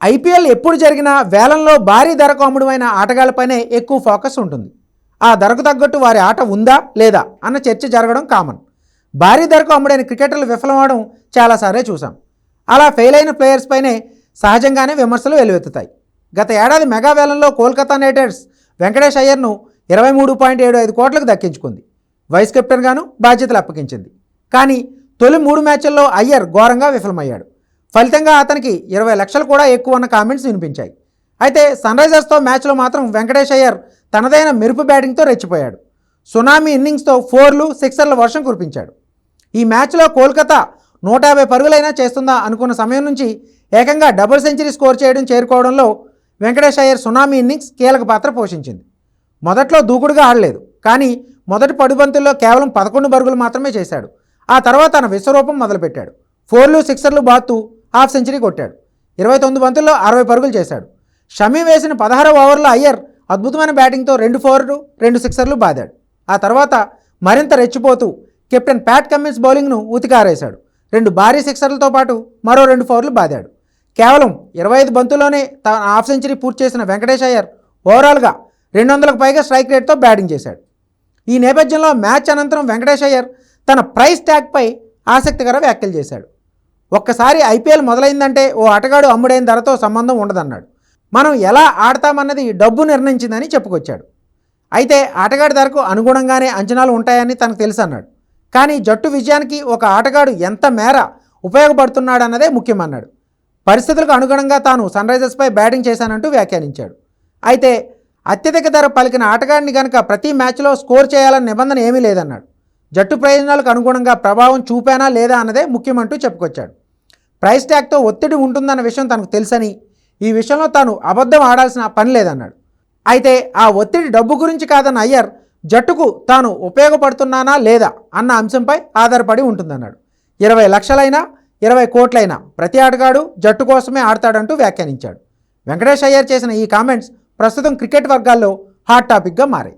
IPL ఎప్పుడు జరిగినా వేలంలో భారీ ధరకు అమ్ముడుమైన ఆటగాళ్ళపైనే ఎక్కువ ఫోకస్ ఉంటుంది. ఆ ధరకు తగ్గట్టు వారి ఆట ఉందా లేదా అన్న చర్చ జరగడం కామన్. భారీ ధరకు అమ్ముడైన క్రికెటర్లు విఫలమవడం చాలాసార్లే చూసాం అలా ఫెయిల్ అయిన ప్లేయర్స్ పైనే సహజంగానే విమర్శలు వెలువెత్తుతాయి గత ఏడాది మెగా వేలంలో కోల్కతా నైటర్స్ వెంకటేష్ అయ్యర్ను ఇరవై మూడు పాయింట్ ఏడు ఐదు కోట్లకు దక్కించుకుంది. వైస్ కెప్టెన్గాను బాధ్యతలు అప్పగించింది. కానీ తొలి మూడు మ్యాచ్ల్లో అయ్యర్ ఘోరంగా విఫలమయ్యాడు. ఫలితంగా అతనికి ఇరవై లక్షలు కూడా ఎక్కువ అన్న కామెంట్స్ వినిపించాయి. అయితే సన్ రైజర్స్తో మ్యాచ్లో మాత్రం వెంకటేష్ అయ్యర్ తనదైన మెరుపు బ్యాటింగ్తో రెచ్చిపోయాడు. సునామీ ఇన్నింగ్స్తో ఫోర్లు సిక్సర్ల వర్షం కురిపించాడు. ఈ మ్యాచ్లో కోల్కతా నూట యాభై పరుగులైనా చేస్తుందా అనుకున్న సమయం నుంచి ఏకంగా డబుల్ సెంచరీ స్కోర్ చేయడం చేరుకోవడంలో వెంకటేష్ అయ్యర్ సునామీ ఇన్నింగ్స్ కీలక పాత్ర పోషించింది. మొదట్లో దూకుడుగా ఆడలేదు కానీ మొదటి పడుబంతుల్లో కేవలం పదకొండు పరుగులు మాత్రమే చేశాడు. ఆ తర్వాత తన విశ్వరూపం మొదలుపెట్టాడు. ఫోర్లు సిక్సర్లు బాత్తు హాఫ్ సెంచరీ కొట్టాడు. ఇరవై తొమ్మిది బంతుల్లో అరవై పరుగులు చేశాడు. షమీ వేసిన పదహారవ ఓవర్లో అయ్యర్ అద్భుతమైన బ్యాటింగ్తో రెండు ఫోర్లు రెండు సిక్సర్లు బాదాడు. ఆ తర్వాత మరింత రెచ్చిపోతూ కెప్టెన్ ప్యాట్ కమ్మిన్స్ బౌలింగ్ను ఉతికారేశాడు. రెండు భారీ సిక్సర్లతో పాటు మరో రెండు ఫోర్లు బాదాడు. కేవలం ఇరవై ఐదు బంతుల్లోనే తన హాఫ్ సెంచరీ పూర్తి చేసిన వెంకటేష్ అయ్యర్ ఓవరాల్గా రెండు వందలకు పైగా స్ట్రైక్ రేట్తో బ్యాటింగ్ చేశాడు. ఈ నేపథ్యంలో మ్యాచ్ అనంతరం వెంకటేష్ అయ్యర్ తన ప్రైస్ ట్యాగ్పై ఆసక్తికర వ్యాఖ్యలు చేశాడు. ఒక్కసారి ఐపీఎల్ మొదలైందంటే ఓ ఆటగాడు అమ్ముడైన ధరతో సంబంధం ఉండదన్నాడు. మనం ఎలా ఆడతామన్నది డబ్బు నిర్ణయించిందని చెప్పుకొచ్చాడు. అయితే ఆటగాడి ధరకు అనుగుణంగానే అంచనాలు ఉంటాయని తనకు తెలుసు అన్నాడు కానీ జట్టు విజయానికి ఒక ఆటగాడు ఎంత మేర ఉపయోగపడుతున్నాడన్నదే ముఖ్యమన్నాడు. పరిస్థితులకు అనుగుణంగా తాను సన్ రైజర్స్పై బ్యాటింగ్ చేశానంటూ వ్యాఖ్యానించాడు. అయితే అత్యధిక ధర పలికిన ఆటగాడిని కనుక ప్రతి మ్యాచ్లో స్కోర్ చేయాలన్న నిబంధన ఏమీ లేదన్నాడు. జట్టు ప్రయోజనాలకు అనుగుణంగా ప్రభావం చూపానా లేదా అన్నదే ముఖ్యమంటూ చెప్పుకొచ్చాడు. ప్రైస్ ట్యాగ్తో ఒత్తిడి ఉంటుందన్న విషయం తనకు తెలుసని ఈ విషయంలో తాను అబద్ధం ఆడాల్సిన పని లేదన్నాడు. అయితే ఆ ఒత్తిడి డబ్బు గురించి కాదన్న అయ్యర్ జట్టుకు తాను ఉపయోగపడుతున్నానా లేదా అన్న అంశంపై ఆధారపడి ఉంటుందన్నాడు. ఇరవై లక్షలైనా ఇరవై కోట్లైనా ప్రతి ఆటగాడు జట్టు కోసమే ఆడతాడంటూ వ్యాఖ్యానించాడు. వెంకటేష్ అయ్యర్ చేసిన ఈ కామెంట్స్ ప్రస్తుతం క్రికెట్ వర్గాల్లో హాట్ టాపిక్గా మారాయి.